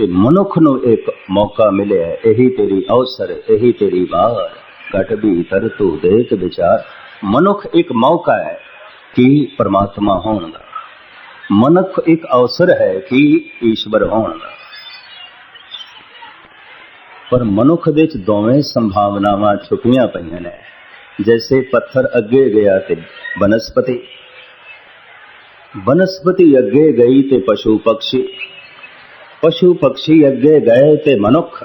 ਕਿ ਮਨੁੱਖ ਨੂੰ ਇੱਕ ਮੌਕਾ ਮਿਲਿਆ ਹੈ, ਇਹੀ ਤੇਰੀ ਅਵਸਰ ਇਹੀ ਤੇਰੀ ਵਾਰ ਘਟ ਭੀਤਰ ਤੂੰ ਦੇਖ ਵਿਚਾਰ ਮਨੁੱਖ ਇੱਕ ਮੌਕਾ ਹੈ ਕਿ ਪਰਮਾਤਮਾ ਹੋਣ ਦਾ ਮਨੁੱਖ ਇੱਕ ਅਵਸਰ ਹੈ ਕਿ ਈਸ਼ਵਰ ਹੋਣ ਦਾ ਪਰ ਮਨੁੱਖ ਦੇ ਵਿੱਚ ਦੋਵੇਂ ਸੰਭਾਵਨਾਵਾਂ ਛੁਪੀਆਂ ਪਈਆਂ ਨੇ ਜੈਸੇ ਪੱਥਰ ਅੱਗੇ ਗਿਆ ਤੇ ਬਨਸਪਤੀ ਬਨਸਪਤੀ ਅੱਗੇ ਗਈ ਤੇ ਪਸ਼ੂ ਪਕਸ਼ੀ ਪਸ਼ੂ ਪਕਸ਼ੀ ਅੱਗੇ ਗਏ ਤੇ ਮਨੁੱਖ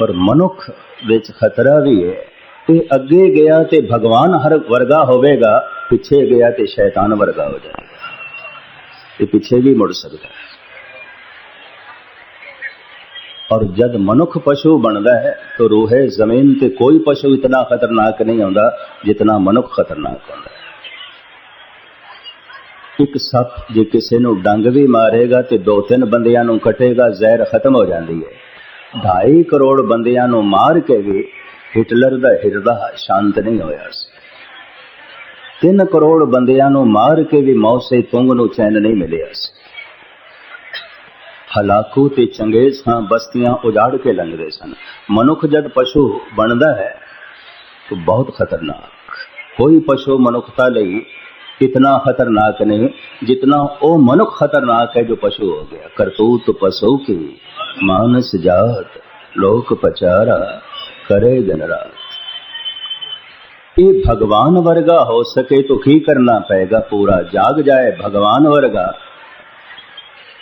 ਪਰ ਮਨੁੱਖ ਵਿੱਚ ਖਤਰਾ ਵੀ ਹੈ ਤੇ ਅੱਗੇ ਗਿਆ ਤੇ ਭਗਵਾਨ ਹਰ ਵਰਗਾ ਹੋਵੇਗਾ ਪਿੱਛੇ ਗਿਆ ਤੇ ਸ਼ੈਤਾਨ ਵਰਗਾ ਹੋ ਜਾਏਗਾ ਤੇ ਪਿੱਛੇ ਵੀ ਮੁੜ ਸਕਦਾ ਹੈ ਔਰ ਜਦ ਮਨੁੱਖ ਪਸ਼ੂ ਬਣਦਾ ਹੈ ਤਾਂ ਰੂਹੇ ਜ਼ਮੀਨ ਤੇ ਕੋਈ ਪਸ਼ੂ ਇਤਨਾ ਖਤਰਨਾਕ ਨਹੀਂ ਹੁੰਦਾ ਜਿਤਨਾ ਮਨੁੱਖ ਖਤਰਨਾਕ ਹੁੰਦਾ ਇੱਕ ਸੱਪ ਜੇ ਕਿਸੇ ਨੂੰ ਡੰਗ ਵੀ ਮਾਰੇਗਾ ਤੇ ਦੋ ਤਿੰਨ ਬੰਦਿਆਂ ਨੂੰ ਕਟੇਗਾ, ਜ਼ਹਿਰ ਖਤਮ ਹੋ ਜਾਂਦੀ ਹੈ। 2.5 ਕਰੋੜ ਬੰਦਿਆਂ ਨੂੰ ਮਾਰ ਕੇ ਵੀ ਹਿਟਲਰ ਦਾ ਹਿਰਦਾ ਸ਼ਾਂਤ ਨਹੀਂ ਹੋਇਆ ਸੀ। 3 ਕਰੋੜ ਬੰਦਿਆਂ ਨੂੰ ਮਾਰ ਕੇ ਵੀ ਮੌਸੇ ਤੁੰਗ ਨੂੰ ਚੈਨ ਨਹੀਂ ਮਿਲਿਆ ਸੀ। ਹਲਾਕੂ ਤੇ ਚੰਗੇਜ਼ ਹਾਂ ਬਸਤੀਆਂ ਉਜਾੜ ਕੇ ਲੰਘਦੇ ਸਨ। ਮਨੁੱਖ ਜਦ ਪਸ਼ੂ ਬਣਦਾ ਹੈ ਤਾਂ ਬਹੁਤ ਖਤਰਨਾਕ। ਕੋਈ ਪਸ਼ੂ ਮਨੁੱਖਤਾ ਲਈ ਇਤਨਾ ਖਤਰਨਾਕ ਨਹੀਂ ਜਿਤਨਾ ਉਹ ਮਨੁੱਖ ਖਤਰਨਾਕ ਹੈ ਜੋ ਪਸ਼ੂ ਹੋ ਗਿਆ ਕਰਤੂਤ ਪਸ਼ੂ ਕੀ ਮਾਨਸ ਜਾਤ ਲੋਕ ਪਚਾਰਾ ਕਰੇ ਦਿਨ ਰਾਤ ਇਹ ਭਗਵਾਨ ਵਰਗਾ ਹੋ ਸਕੇ ਤਾਂ ਕੀ ਕਰਨਾ ਪਏਗਾ ਪੂਰਾ ਜਾਗ ਜਾਏ ਭਗਵਾਨ ਵਰਗਾ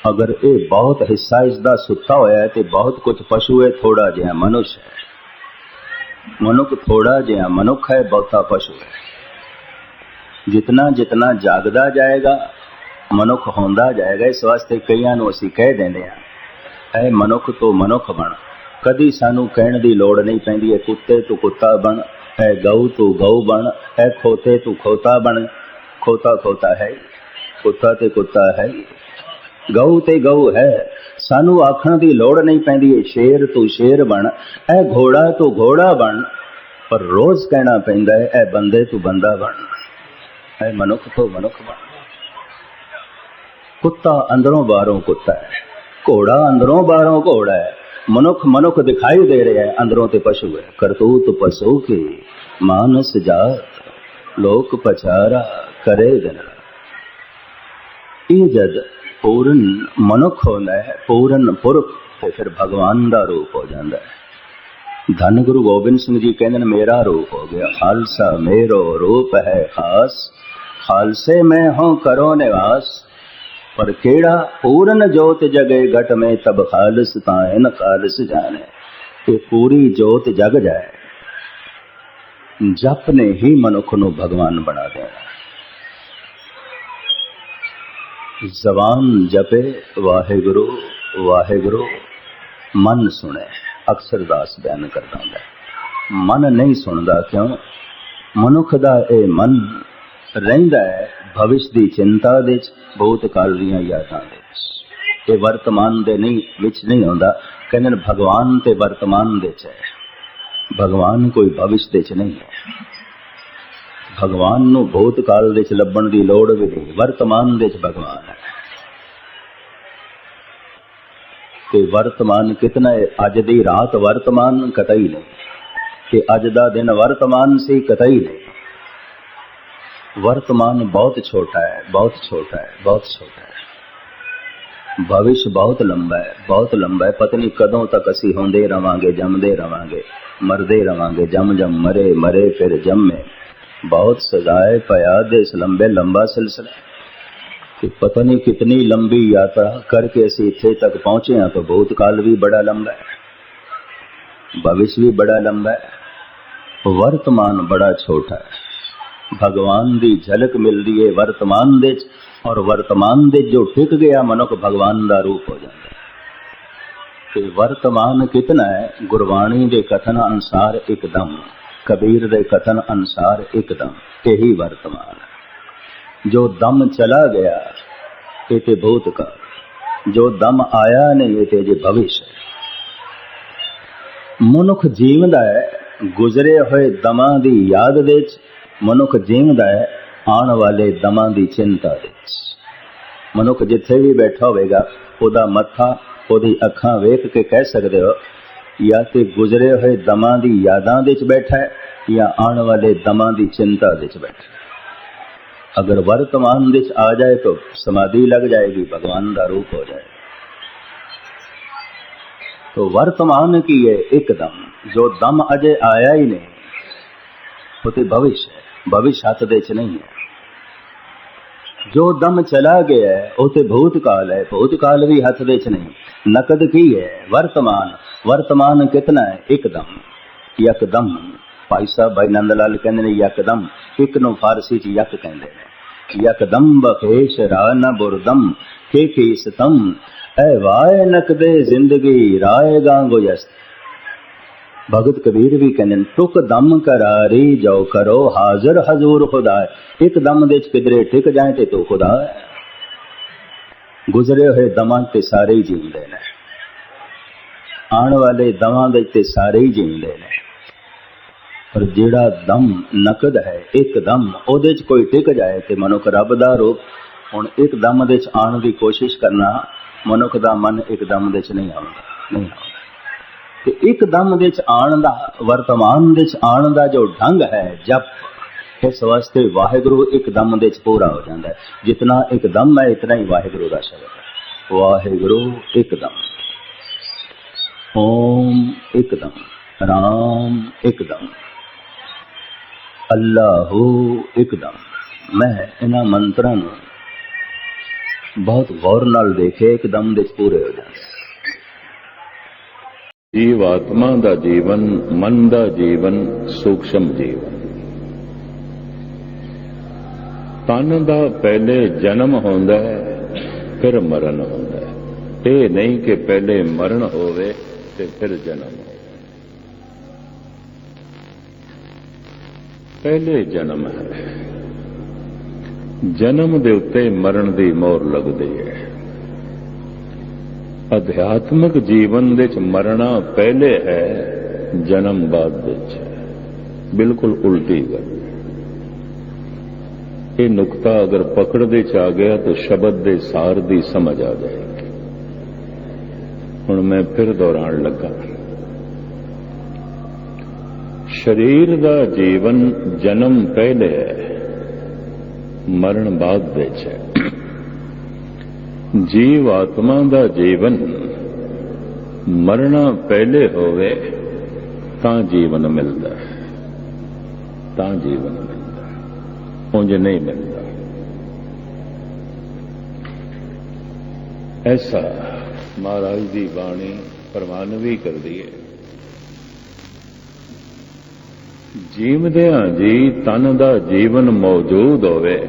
ਅਗਰ ਇਹ ਬਹੁਤ ਹਿੱਸਾ ਇਸ ਦਾ ਸੁੱਤਾ ਹੋਇਆ ਹੈ ਤੇ ਬਹੁਤ ਕੁਝ ਪਸ਼ੂ ਹੈ ਥੋੜਾ ਜਿਹਾ ਮਨੁੱਖ ਹੈ ਮਨੁੱਖ ਥੋੜਾ ਜਿਹਾ ਮਨੁੱਖ ਹੈ ਬਹੁਤਾ ਪਸ਼ੂ ਹੈ ਜਿਤਨਾ ਜਿਤਨਾ ਜਾਗਦਾ ਜਾਏਗਾ, ਮਨੁੱਖ ਹੁੰਦਾ ਜਾਏਗਾ, ਇਸ ਵਾਸਤੇ ਕਈਆਂ ਨੂੰ ਅਸੀਂ ਕਹਿ ਦਿੰਦੇ ਆ ਐ ਮਨੁੱਖ ਤੋਂ ਮਨੁੱਖ ਬਣ। ਕਦੀ ਸਾਨੂੰ ਕਹਿਣ ਦੀ ਲੋੜ ਨਹੀਂ ਪੈਂਦੀ ਹੈ ਕੁੱਤੇ ਤੋਂ ਕੁੱਤਾ ਬਣ ਐ ਗਊ ਤੋਂ ਗਊ ਬਣ ਐ ਖੋਤੇ ਤੋਂ ਖੋਤਾ ਬਣ। ਖੋਤਾ ਖੋਤਾ ਹੈ ਕੁੱਤਾ ਤੇ ਕੁੱਤਾ ਹੈ ਗਊ ਤੇ ਗਊ ਹੈ, ਸਾਨੂੰ ਆਖਣ ਦੀ ਲੋੜ ਨਹੀਂ ਪੈਂਦੀ ਏ ਸ਼ੇਰ ਤੂੰ ਸ਼ੇਰ ਬਣ ਐ ਘੋੜਾ ਤੂੰ ਘੋੜਾ ਬਣ। ਪਰ ਰੋਜ਼ ਕਹਿਣਾ ਪੈਂਦਾ ਹੈ ਐ ਬੰਦੇ ਤੂੰ ਬੰਦਾ ਬਣ। ਐ ਮਨੁੱਖ ਤੋਂ ਮਨੁੱਖ ਬਣ ਕੁੱਤਾ ਅੰਦਰੋਂ ਬਾਹਰੋਂ ਕੁੱਤਾ ਹੈ, ਘੋੜਾ ਅੰਦਰੋਂ ਬਾਹਰੋਂ ਘੋੜਾ ਹੈ। ਮਨੁੱਖ ਮਨੁੱਖ ਦਿਖਾਈ ਦੇ ਰਿਹਾ ਹੈ, ਅੰਦਰੋਂ ਤੇ ਪਸ਼ੂ ਹੈ। ਕਰਤੂਤ ਪਸ਼ੂ ਕੀ? ਮਾਨਸ ਜਾਤ, ਲੋਕ ਪਛਾਰਾ ਕਰੇ ਦਿਨ ਇਹ ਜਦ ਪੂਰਨ ਮਨੁੱਖ ਹੁੰਦਾ ਹੈ, ਪੂਰਨ ਪੁਰਖ, ਤੇ ਫਿਰ ਭਗਵਾਨ ਦਾ ਰੂਪ ਹੋ ਜਾਂਦਾ ਹੈ। ਧੰਨ ਗੁਰੂ ਗੋਬਿੰਦ ਸਿੰਘ ਜੀ ਕਹਿੰਦੇ ਨੇ, ਮੇਰਾ ਰੂਪ ਹੋ ਗਿਆ, ਖਾਲਸਾ, ਮੇਰੋ ਰੂਪ ਹੈ ਖਾਸ। ਖਾਲਸੇ ਮੈਂ ਹਉ ਕਰੋ ਨਿਵਾਸ ਪਰ ਕਿਹੜਾ ਪੂਰਨ ਜੋਤ ਜਗੇ ਘਟ ਮੇ ਤਬ ਖਾਲਸ ਤਾਇ ਇਨ ਖਾਲਸ ਜਾਣੇ ਤੇ ਪੂਰੀ ਜੋਤ ਜਗ ਜਾਏ ਜਪ ਨੇ ਹੀ ਮਨੁੱਖ ਨੂੰ ਭਗਵਾਨ ਬਣਾ ਦੇਣਾ ਜ਼ਬਾਨ ਜਪੇ ਵਾਹਿਗੁਰੂ ਵਾਹਿਗੁਰੂ ਮਨ ਸੁਣੇ ਅਕਸਰ ਦਾਸ ਬਿਆਨ ਕਰਦਾ ਹੁੰਦਾ ਮਨ ਨਹੀਂ ਸੁਣਦਾ ਕਿਉਂ ਮਨੁੱਖ ਦਾ ਇਹ ਮਨ ਰਹਿੰਦਾ ਹੈ, ਭਵਿਸ਼ ਦੀ ਚਿੰਤਾ ਦੇ ਵਿੱਚ ਬਹੁਤ ਕਾਲ ਦੀਆਂ ਯਾਦਾਂ ਦੇ ਵਿੱਚ। ਇਹ ਵਰਤਮਾਨ ਦੇ ਨਹੀਂ, ਵਿੱਚ ਨਹੀਂ ਹੁੰਦਾ ਕਹਿੰਦੇ ਨੇ ਭਗਵਾਨ ਤੇ ਵਰਤਮਾਨ ਦੇ ਚ ਹੈ। ਭਗਵਾਨ ਕੋਈ ਭਵਿਸ਼ ਦੇ ਚ ਨਹੀਂ ਹੈ। ਭਗਵਾਨ ਨੂੰ ਬਹੁਤ ਕਾਲ ਦੇ ਚ ਲੱਭਣ ਦੀ ਲੋੜ ਵੀ ਨਹੀਂ। ਵਰਤਮਾਨ ਦੇ ਚ ਭਗਵਾਨ ਹੈ। ਤੇ ਵਰਤਮਾਨ ਕਿਤਨਾ ਹੈ? ਅੱਜ ਦੀ ਰਾਤ ਵਰਤਮਾਨ ਕਤਈ ਨਹੀਂ। ਤੇ ਅੱਜ ਦਾ ਦਿਨ ਵਰਤਮਾਨ ਸੀ, ਕਤਈ ਨਹੀਂ। ਵਰਤਮਾਨ ਬਹੁਤ ਛੋਟਾ ਹੈ ਬਹੁਤ ਛੋਟਾ ਹੈ ਬਹੁਤ ਛੋਟਾ ਹੈ ਭਵਿਸ਼ ਬਹੁਤ ਲੰਬਾ ਹੈ ਬਹੁਤ ਲੰਬਾ ਹੈ ਪਤਾ ਨਹੀਂ ਕਦੋਂ ਤੱਕ ਅਸੀਂ ਹੁੰਦੇ ਰਵਾਂਗੇ ਜੰਮਦੇ ਰਵਾਂਗੇ ਮਰਦੇ ਰਵਾਂਗੇ ਜਮ ਜਮ ਮਰੇ ਮਰੇ ਫਿਰ ਜੰਮੇ बहुत सजाए पयाद इस लंबे लंबा सिलसिला कि पता नहीं कितनी लंबी यात्रा करके ਅਸੀਂ ਇੱਥੇ ਤੱਕ ਪਹੁੰਚੇ ਹਾਂ ਤਾਂ ਬਹੁਤ ਕਾਲ ਵੀ ਬੜਾ ਲੰਬਾ ਹੈ ਭਵਿਸ਼ ਵੀ ਬੜਾ ਲੰਬਾ ਹੈ ਵਰਤਮਾਨ ਬੜਾ ਛੋਟਾ ਹੈ ਭਗਵਾਨ ਦੀ ਝਲਕ ਮਿਲਦੀ ਹੈ ਵਰਤਮਾਨ ਦੇ ਚ, ਔਰ ਵਰਤਮਾਨ ਦੇ ਜੋ ਟਿਕ ਗਿਆ ਮਨੁੱਖ ਭਗਵਾਨ ਦਾ ਰੂਪ ਹੋ ਜਾਂਦਾ ਹੈ। ਵਰਤਮਾਨ ਕਿਤਨਾ ਹੈ? ਗੁਰਬਾਣੀ ਦੇ ਕਥਨ ਅਨੁਸਾਰ ਇੱਕਦਮ, ਕਬੀਰ ਦੇ ਕਥਨ ਅਨੁਸਾਰ ਇੱਕਦਮ, ਇਹੀ ਵਰਤਮਾਨ ਜੋ ਦਮ ਚਲਾ ਗਿਆ, ਇਹ ਤੇ ਬਹੁਤ ਕਾਲ ਜੋ ਦਮ ਆਇਆ ਨਹੀਂ, ਇਹ ਤੇ ਜੇ ਭਵਿਸ਼ ਹੈ। ਮਨੁੱਖ ਜੀਵਦਾ ਹੈ, ਗੁਜ਼ਰੇ ਹੋਏ ਦਮਾਂ ਦੀ ਯਾਦ ਵਿੱਚ ਮਨੁੱਖ ਜੀਵਦਾ ਹੈ ਆਉਣ ਵਾਲੇ ਦਮਾਂ ਦੀ ਚਿੰਤਾ ਦੇ ਵਿੱਚ ਮਨੁੱਖ ਜਿੱਥੇ ਵੀ ਬੈਠਾ ਹੋਵੇਗਾ ਉਹਦਾ ਮੱਥਾ ਉਹਦੀ ਅੱਖਾਂ ਵੇਖ ਕੇ ਕਹਿ ਸਕਦੇ ਹੋ ਜਾਂ ਤੇ ਗੁਜ਼ਰੇ ਹੋਏ ਦਮਾਂ ਦੀ ਯਾਦਾਂ ਦੇ ਵਿੱਚ ਬੈਠਾ ਹੈ ਜਾਂ ਆਉਣ ਵਾਲੇ ਦਮਾਂ ਦੀ ਚਿੰਤਾ ਦੇ ਵਿੱਚ ਬੈਠਾ ਹੈ ਅਗਰ ਵਰਤਮਾਨ ਦੇ ਵਿੱਚ ਆ ਜਾਏ ਤਾਂ ਸਮਾਧੀ ਲੱਗ ਜਾਏਗੀ ਭਗਵਾਨ ਦਾ ਰੂਪ ਹੋ ਜਾਏ तो वर्तमान की है एकदम जो दम अजय आया ही नहीं वो तो भविष्य है भविष्य हतदेच नहीं है। जो दम चला गया है, उसे भूतकाल है, भूतकाल भी हतदेच नहीं। नकद की है, वर्तमान। वर्तमान कितना है? एकदम यकदम। भाई साहब, भाई नंद लाल कहते यकदम। एक नो फारसी च यक कहते हैं। यकदम बखेश न बुरदम, के केसतम ए वाय नकदे ज़िंदगी राय गांगो यस्त। ਭਗਤ ਕਬੀਰ ਵੀ ਕਹਿੰਦੇ ਨੇ ਟੁਕ ਦਮ ਕਰਾਰੀ ਜੋ ਕਰੋ ਹਾਜ਼ਰ ਹਜ਼ੂਰ ਖੁਦਾ ਇੱਕ ਦਮ ਦੇ ਚ ਕਿਧਰੇ ਟਿਕ ਜਾਏ ਤੇ ਤੂੰ ਖੁਦਾ ਗੁਜ਼ਰੇ ਹੋਏ ਦਮਾਂ ਤੇ ਸਾਰੇ ਹੀ ਜੀਂਦੇ ਨੇ। ਆਉਣ ਵਾਲੇ ਦਮਾਂ ਦੇ ਤੇ ਸਾਰੇ ਹੀ ਜਿਉਂਦੇ ਨੇ। ਪਰ ਜਿਹੜਾ ਦਮ ਨਕਦ ਹੈ, ਇੱਕ ਦਮ ਉਹਦੇ ਚ ਕੋਈ ਟਿਕ ਜਾਏ ਤੇ ਮਨੁੱਖ ਰੱਬ ਦਾ ਰੂਪ, ਹੁਣ ਇੱਕ ਦਮ ਦੇ ਚ ਆਉਣ ਦੀ ਕੋਸ਼ਿਸ਼ ਕਰਨਾ, ਮਨੁੱਖ ਦਾ ਮਨ ਇੱਕ ਦਮ ਦੇ ਚ ਨਹੀਂ ਆਉਂਦਾ ਨਹੀਂ ਆਉਂਦਾ। ਤੇ ਇੱਕਦਮ ਦੇ ਚ ਆਉਣ ਦਾ, ਵਰਤਮਾਨ ਦੇ ਚ ਆਉਣ ਦਾ ਜੋ ਢੰਗ ਹੈ, ਜਪ, ਇਸ ਵਾਸਤੇ ਵਾਹਿਗੁਰੂ ਇੱਕਦਮ ਦੇ ਚ ਪੂਰਾ ਹੋ ਜਾਂਦਾ ਹੈ। ਜਿਤਨਾ ਇੱਕਦਮ ਹੈ, ਇਤਨਾ ਹੀ ਵਾਹਿਗੁਰੂ ਦਾ ਸ਼ਬਦ ਹੈ। ਵਾਹਿਗੁਰੂ ਇੱਕਦਮ ਓਮ ਇੱਕਦਮ ਰਾਮ ਇੱਕਦਮ ਅੱਲਾਹੂ ਇੱਕਦਮ ਮੈਂ ਇਹਨਾਂ ਮੰਤਰਾਂ ਨੂੰ ਬਹੁਤ ਗੌਰ ਨਾਲ ਦੇਖੇ ਇੱਕਦਮ ਦੇ ਪੂਰੇ ਹੋ ਜਾਂਦੇ। ਜੀਵ ਆਤਮਾ ਦਾ ਜੀਵਨ, ਮਨ ਦਾ ਜੀਵਨ, ਸੂਖਸ਼ਮ ਜੀਵਨ। ਤਨ ਦਾ ਪਹਿਲੇ ਜਨਮ ਹੁੰਦਾ ਹੈ, ਫਿਰ ਮਰਨ ਹੁੰਦਾ ਹੈ। ਇਹ ਨਹੀਂ ਕਿ ਪਹਿਲੇ ਮਰਨ ਹੋਵੇ ਤੇ ਫਿਰ ਜਨਮ ਹੋਵੇ। ਪਹਿਲੇ ਜਨਮ ਹੈ। ਜਨਮ ਦੇ ਉੱਤੇ ਮਰਨ ਦੀ ਮੋਹਰ ਲੱਗਦੀ ਹੈ। ਅਧਿਆਤਮਿਕ ਜੀਵਨ ਵਿੱਚ ਮਰਨਾ ਪਹਿਲੇ ਹੈ, ਜਨਮ ਬਾਅਦ ਵਿੱਚ। ਬਿਲਕੁਲ ਉਲਟੀ ਗੱਲ। ਇਹ ਨੁਕਤਾ ਅਗਰ ਪਕੜ ਦੇ ਚ ਆ ਗਿਆ ਤਾਂ ਸ਼ਬਦ ਦੇ ਸਾਰ ਦੀ ਸਮਝ ਆ ਜਾਏਗੀ। ਹੁਣ ਮੈਂ ਫਿਰ ਦੁਹਰਾਉਣ ਲੱਗਾ। ਸਰੀਰ ਦਾ ਜੀਵਨ ਜਨਮ ਪਹਿਲੇ ਹੈ, ਮਰਨ ਬਾਅਦ ਵਿੱਚ ਹੈ। ਜੀਵ ਆਤਮਾ ਦਾ ਜੀਵਨ ਮਰਨਾ ਪਹਿਲੇ ਹੋਵੇ ਤਾਂ ਜੀਵਨ ਮਿਲਦਾ ਹੈ। ਤਾਂ ਜੀਵਨ ਮਿਲਦਾ ਹੈ। ਉਂਝ ਨਹੀਂ ਮਿਲਦਾ। ਐਸਾ ਮਹਾਰਾਜ ਦੀ ਬਾਣੀ ਪ੍ਰਮਾਨਵੀ ਕਰਦੀ ਹੈ। ਜੀਵਦਿਆਂ ਜੀ ਤਨ ਦਾ ਜੀਵਨ ਮੌਜੂਦ ਹੋਵੇ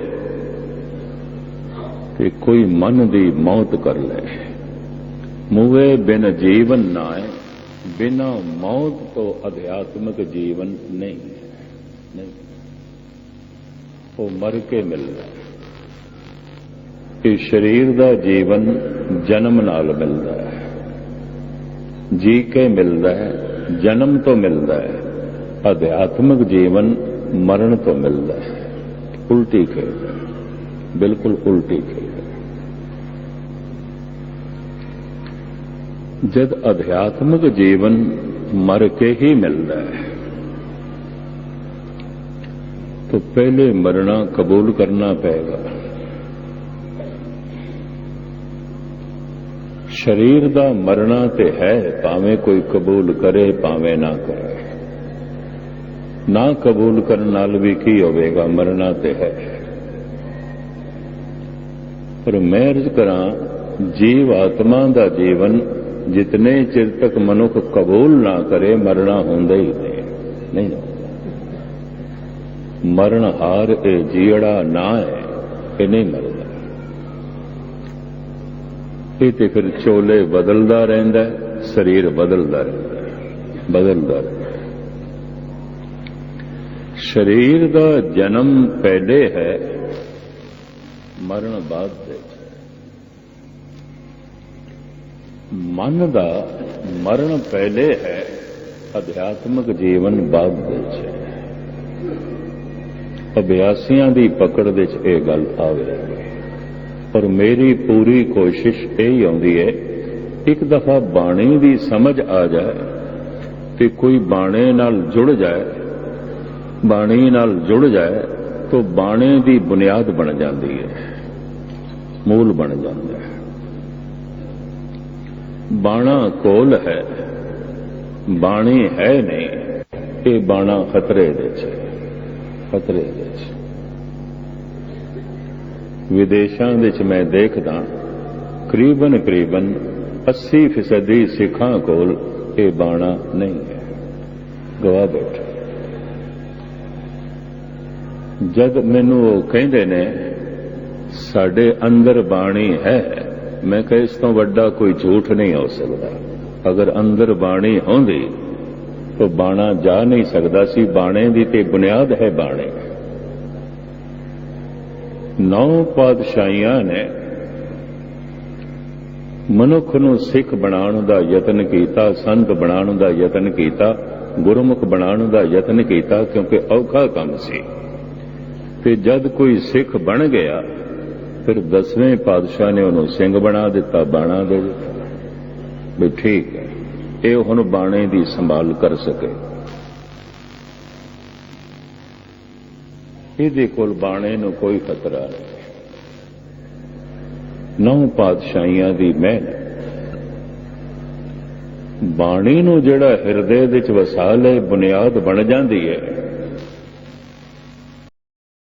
ਕਿ ਕੋਈ ਮਨ ਦੀ ਮੌਤ ਕਰ ਲੈ। ਮੂਵੇ ਬਿਨ ਜੀਵਨ ਨਾਏ, ਬਿਨਾ ਮੌਤ ਤੋਂ ਅਧਿਆਤਮਿਕ ਜੀਵਨ ਨਹੀਂ। ਨਹੀਂ ਉਹ ਮਰ ਕੇ ਮਿਲਦਾ ਇਹ ਸਰੀਰ ਦਾ ਜੀਵਨ ਜਨਮ ਨਾਲ ਮਿਲਦਾ ਹੈ। ਜੀ ਕੇ ਮਿਲਦਾ ਹੈ, ਜਨਮ ਤੋਂ ਮਿਲਦਾ ਹੈ। ਅਧਿਆਤਮਿਕ ਜੀਵਨ ਮਰਨ ਤੋਂ ਮਿਲਦਾ ਹੈ। ਉਲਟੀ ਖੇਡ ਬਿਲਕੁਲ ਉਲਟੀ ਖੇਡ ਜਦ ਅਧਿਆਤਮਿਕ ਜੀਵਨ ਮਰ ਕੇ ਹੀ ਮਿਲਦਾ ਹੈ तो पहले मरना कबूल करना पड़ेगा ਸਰੀਰ ਦਾ ਮਰਨਾ ਤੇ ਹੈ ਭਾਵੇਂ ਕੋਈ ਕਬੂਲ ਕਰੇ ਭਾਵੇਂ ਨਾ ਕਰੇ ਨਾ ਕਬੂਲ ਕਰਨ ਨਾਲ ਵੀ ਕੀ ਹੋਵੇਗਾ ਮਰਨਾ ਤੇ ਹੈ ਪਰ ਮੈਂ ਅਰਜ਼ ਕਰਾਂ ਜੀਵ ਆਤਮਾ ਦਾ ਜੀਵਨ ਜਿਤਨੇ ਚਿਰ ਤੱਕ ਮਨੁੱਖ ਕਬੂਲ ਨਾ ਕਰੇ ਮਰਨਾ ਹੁੰਦਾ ਹੀ ਨਹੀਂ ਮਰਨ ਹਾਰ ਇਹ ਜੀੜਾ ਨਾ ਹੈ ਇਹ ਨਹੀਂ ਮਰਦਾ ਇਹ ਤੇ ਫਿਰ ਚੋਲੇ ਬਦਲਦਾ ਰਹਿੰਦਾ ਸਰੀਰ ਬਦਲਦਾ ਰਹਿੰਦਾ ਬਦਲਦਾ ਸਰੀਰ ਦਾ ਜਨਮ ਪਹਿਲੇ ਹੈ ਮਰਨ ਬਾਅਦ ਦੇ ਮਨ ਦਾ ਮਰਨ ਪਹਿਲੇ ਹੈ, ਅਧਿਆਤਮਿਕ ਜੀਵਨ ਬਾਅਦ ਵਿੱਚ ਹੈ। ਅਭਿਆਸੀਆਂ ਦੀ ਪਕੜ ਵਿੱਚ ਇਹ ਗੱਲ ਆਵੇ। ਪਰ ਮੇਰੀ ਪੂਰੀ ਕੋਸ਼ਿਸ਼ ਇਹ ਹੀ ਆਉਂਦੀ ਹੈ, ਇੱਕ ਦਫਾ ਬਾਣੀ ਦੀ ਸਮਝ ਆ ਜਾਏ ਤੇ ਕੋਈ ਬਾਣੇ ਨਾਲ ਜੁੜ ਜਾਏ, ਬਾਣੀ ਨਾਲ ਜੁੜ ਜਾਏ, ਤਾਂ ਬਾਣੇ ਦੀ ਬੁਨਿਆਦ ਬਣ ਜਾਂਦੀ ਹੈ, ਮੂਲ ਬਣ ਜਾਂਦਾ ਹੈ। ਬਾਣਾ ਕੋਲ ਹੈ। ਬਾਣੀ ਹੈ ਨਹੀਂ। ਇਹ ਬਾਣਾ ਖਤਰੇ ਦੇ ਚ ਖਤਰੇ ਦੇ ਚ। ਵਿਦੇਸ਼ਾਂ ਵਿੱਚ ਮੈਂ ਦੇਖਦਾ, ਕਰੀਬਨ ਕਰੀਬਨ 80% ਫੀਸਦੀ ਸਿੱਖਾਂ ਕੋਲ ਇਹ ਬਾਣਾ ਨਹੀਂ ਹੈ। ਗਵਾ ਬੈਠੇ। ਜਦ ਮੈਨੂੰ ਉਹ ਕਹਿੰਦੇ ਨੇ, ਸਾਡੇ ਅੰਦਰ ਬਾਣੀ ਹੈ। ਮੈਂ ਕਿਹਾ, ਇਸ ਤੋਂ ਵੱਡਾ ਕੋਈ ਝੂਠ ਨਹੀਂ ਹੋ ਸਕਦਾ। ਅਗਰ ਅੰਦਰ ਬਾਣੀ ਹੁੰਦੀ ਤਾਂ ਬਾਣਾ ਜਾ ਨਹੀਂ ਸਕਦਾ ਸੀ। ਬਾਣੇ ਦੀ ਤੇ ਬੁਨਿਆਦ ਹੈ ਬਾਣੇ। ਨੌ ਪਾਤਸ਼ਾਹੀਆਂ ਨੇ ਮਨੁੱਖ ਨੂੰ ਸਿੱਖ ਬਣਾਉਣ ਦਾ ਯਤਨ ਕੀਤਾ, ਸੰਤ ਬਣਾਉਣ ਦਾ ਯਤਨ ਕੀਤਾ, ਗੁਰਮੁਖ ਬਣਾਉਣ ਦਾ ਯਤਨ ਕੀਤਾ, ਕਿਉਂਕਿ ਔਖਾ ਕੰਮ ਸੀ। ਤੇ ਜਦ ਕੋਈ ਸਿੱਖ ਬਣ ਗਿਆ ਫਿਰ ਦਸਵੇਂ ਪਾਤਸ਼ਾਹ ਨੇ ਉਹਨੂੰ ਸਿੰਘ ਬਣਾ ਦਿੱਤਾ, ਬਾਣਾ ਦੇ ਵੀ ਠੀਕ ਹੈ, ਇਹ ਹੁਣ ਬਾਣੇ ਦੀ ਸੰਭਾਲ ਕਰ ਸਕੇ। ਇਹਦੇ ਕੋਲ ਬਾਣੇ ਨੂੰ ਕੋਈ ਖਤਰਾ ਨਹੀਂ। ਨੌ ਪਾਤਸ਼ਾਹੀਆਂ ਦੀ ਮਿਹਨਤ ਬਾਣੀ ਨੂੰ ਜਿਹੜਾ ਹਿਰਦੇ ਵਿੱਚ ਵਸਾ ਲੈ ਬੁਨਿਆਦ ਬਣ ਜਾਂਦੀ ਹੈ।